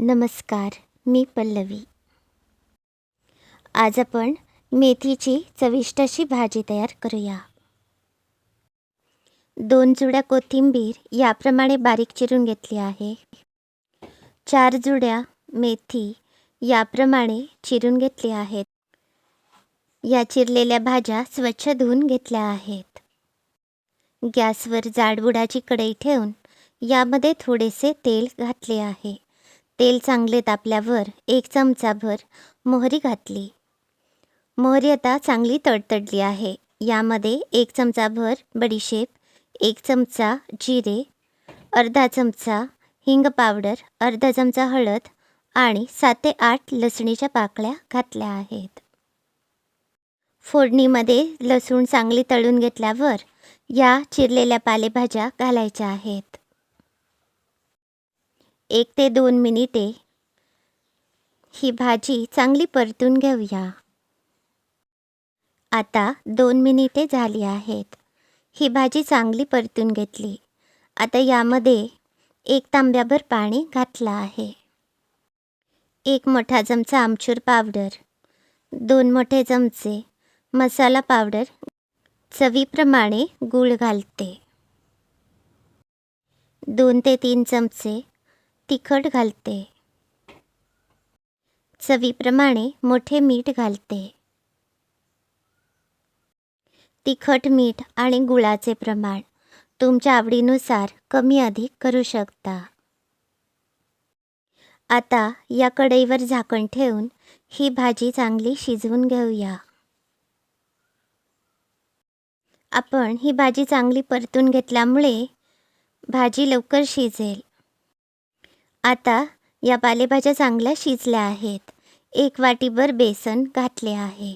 नमस्कार मी पल्लवी. आज आपण मेथीची चविष्ट अशी भाजी तयार करूया. दोन जुड्या कोथिंबीर याप्रमाणे बारीक चिरून घेतली आहे. चार जुड्या मेथी याप्रमाणे चिरून घेतली आहेत. या चिरलेल्या भाज्या स्वच्छ धुवून घेतल्या आहेत. गॅसवर जाडबुडाची कढई ठेवून यामध्ये थोडेसे तेल घातले आहे. तेल चांगले तापल्यावर एक चमचाभर मोहरी घातली. मोहरी आता चांगली तडतडली आहे. यामध्ये एक चमचाभर बडीशेप एक चमचा जिरे अर्धा चमचा हिंग पावडर अर्धा चमचा हळद आणि सात ते आठ लसणीच्या पाकळ्या घातल्या आहेत. फोडणीमध्ये लसूण चांगली तळून घेतल्यावर या चिरलेल्या पालेभाज्या घालायच्या आहेत. एक ते दोन मिनिटे. ही भाजी चांगली परतून घेऊया. आता दोन मिनिटे झाली आहेत. ही भाजी चांगली परतून घेतली. आता यामध्ये एक तांब्याभर पाणी घातलं आहे. एक मोठा चमचा आमचूर पावडर. दोन मोठे चमचे मसाला पावडर चवीप्रमाणे गूळ घालते. दोन ते तीन चमचे तिखट घालते. चवीप्रमाणे मोठे मीठ घालते. तिखट मीठ आणि गुळाचे प्रमाण तुमच्या आवडीनुसार कमी अधिक करू शकता. आता या कढईवर झाकण ठेवून ही भाजी चांगली शिजवून घेऊया. आपण ही भाजी चांगली परतून घेतल्यामुळे भाजी लवकर शिजेल. आता या पालेभाज्या चांगल्या शिजल्या आहेत. एक वाटीभर बेसन घातले आहे.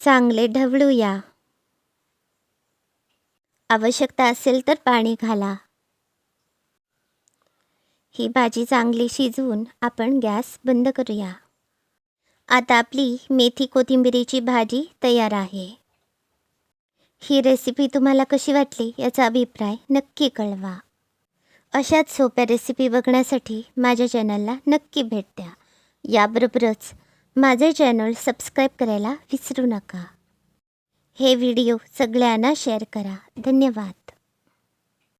चांगले ढवळूया. आवश्यकता असेल तर पाणी घाला. ही भाजी चांगली शिजवून आपण गॅस बंद करूया. आता आपली मेथी कोथिंबिरीची भाजी तयार आहे. ही रेसिपी तुम्हाला कशी वाटली याचा अभिप्राय नक्की कळवा. अशाच सोप्या रेसिपी बघण्यासाठी माझ्या चॅनलला नक्की भेट द्या. याबरोबरच माझे चॅनल सबस्क्राईब करायला विसरू नका. हे व्हिडिओ सगळ्यांना शेअर करा. धन्यवाद.